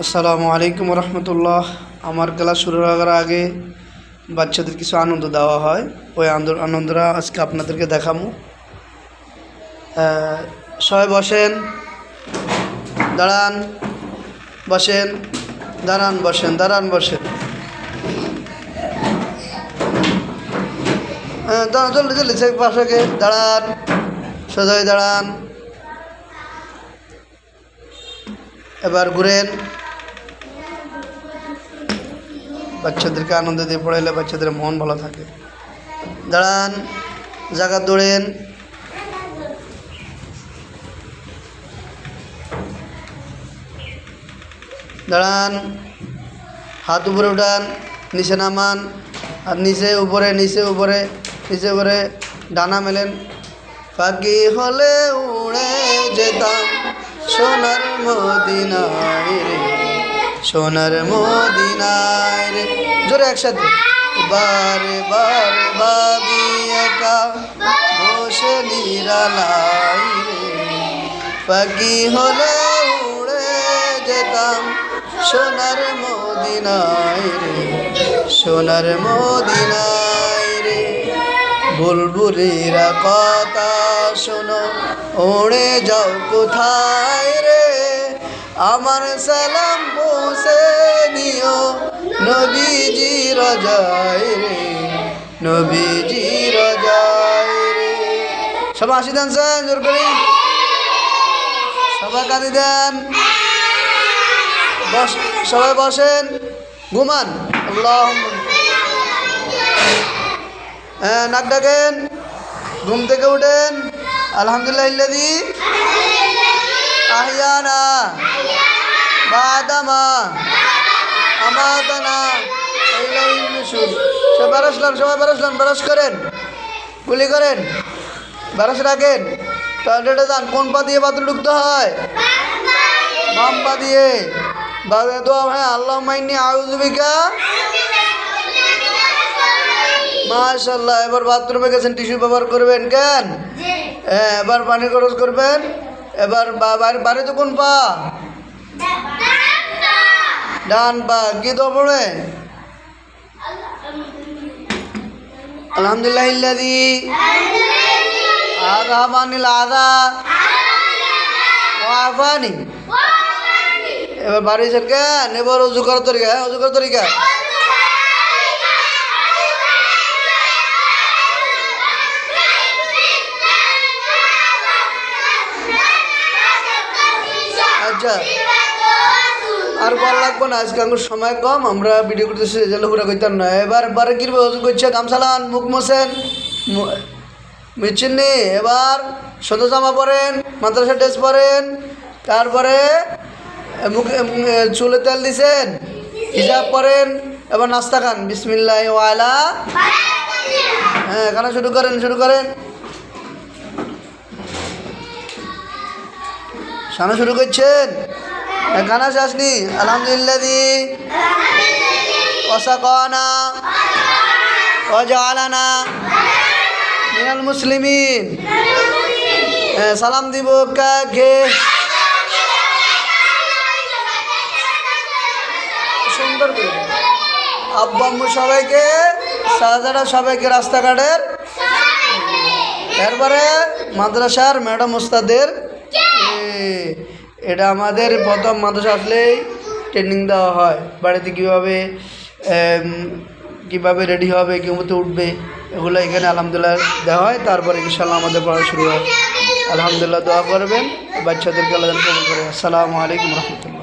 আসসালামু আলাইকুম রহমতুল্লাহ। আমার ক্লাস শুরু হওয়ার আগে বাচ্চাদের কিছু আনন্দ দেওয়া হয়। ওই আনন্দ- আনন্দটা আজকে আপনাদেরকে দেখাবো। সবাই বসেন। দাঁড়ান। বসেন। দাঁড়ান বসেন দাঁড়ান বসেন। দাঁড়ান, জলদি জলদি সে পাশে দাঁড়ান। সোজা হয়ে দাঁড়ান। এবার ঘুরেন। বাচ্চাদেরকে আনন্দ দিয়ে পড়াইলে বাচ্চাদের মন ভালো থাকে। দাঁড়ান, জায়গা দৌড়েন দাঁড়ান, হাত উপরে উঠান, নিচে নামান, আর নিচে উপরে নিচে উপরে নিচে উপরে ডানা মেলেন। পাখি হলে উড়ে যেতাম সোনার মদিনায় রে, সোনার মদিনায়। রে জোরে একসাথে। বারে বারে ভাবি একা, বসে নিরালাই হলে উড়ে যেতাম সোনার মদিনায় রে, সোনার মদিনায় রে। বুলবুলিরা কথা শোনো, ওড়ে যাও কোথায় রে? আমার সালাম পৌঁছে নিও নবীজি রাজায় রে নবীজি রাজায় রে। সবাই আসি দেন স্যার, জোর করে। সবাই কাঁদি দেন। সবাই বসেন। ঘুমান। আল্লাহ হ্যাঁ নাক ডাকেন। ঘুম থেকে উঠেন। আলহামদুলিল্লাহ ইল্লাদি আহিয়ানা। বাদামা। নুশুর সবাই বারসলাম সবাই করেন গুলি করেন বারস রাখেন। টয়লেটে যান কোন পা দিয়ে বাথরুম ঢুকতে হয়? বাম পা দিয়ে। বাবে দোয়া হ্যাঁ আল্লাহ মাইনি আউজুবিকা মাশাল্লাহ এবার বাথরুমে গেছেন টিস্যু ব্যবহার করবেন কেন? হ্যাঁ এবার পানি খরচ করবেন। এবার বাড়িতে কোন পা? ডান পা কি তো পড়ে আলহামদুলিল্লাহ ইল্লাদি আরহামানিল আদা ওয়াফানি এবার বাড়ি এসেন কেন এবার উজু করার তরিকা হ্যাঁ উজু করার তরিকা আচ্ছা আর ভালো লাগবো না, আজকে আমার সময় কম, আমরা ভিডিও করতেছি যেন পুরা করতাম না এবার বারে কি ওজন করছে, গামছালান, মুখ মোছেন মিচিনি এবার সদর জামা পরেন মাদ্রাসা ড্রেস পরেন, তারপরে মুখে চুলে তেল দিছেন, হিজাব পরেন, এবার নাস্তা খান, বিসমিল্লাহ ওয়ালা হ্যাঁ খানা শুরু করেন শুরু করেন। খানা শুরু করছেন? হ্যাঁ, খানা শেষনি আলহামদুলিল্লাহ। ওসাকানা ওজালানা মিনাল মুসলিমিন। সালাম দিব কাকে? সুন্দর করে। আব্বু সবাইকে সাজারা সবাইকে রাস্তাঘাটের। এরপরে মাদ্রাসার ম্যাডাম ওস্তাদের এ, এটা আমাদের প্রথম মানুষ আসলেই ট্রেনিং দেওয়া হয়। বাড়িতে কীভাবে কীভাবে রেডি হবে কীভাবে উঠবে, এগুলো এখানে আলহামদুলিল্লাহ দেওয়া হয়। তারপরে ইনশাল্লাহ আমাদের পড়া শুরু হয়। আলহামদুলিল্লাহ দোয়া করবেন। বাচ্চাদেরকে কবুল করে। আসসালামু আলাইকুম রহমতুল্লাহ।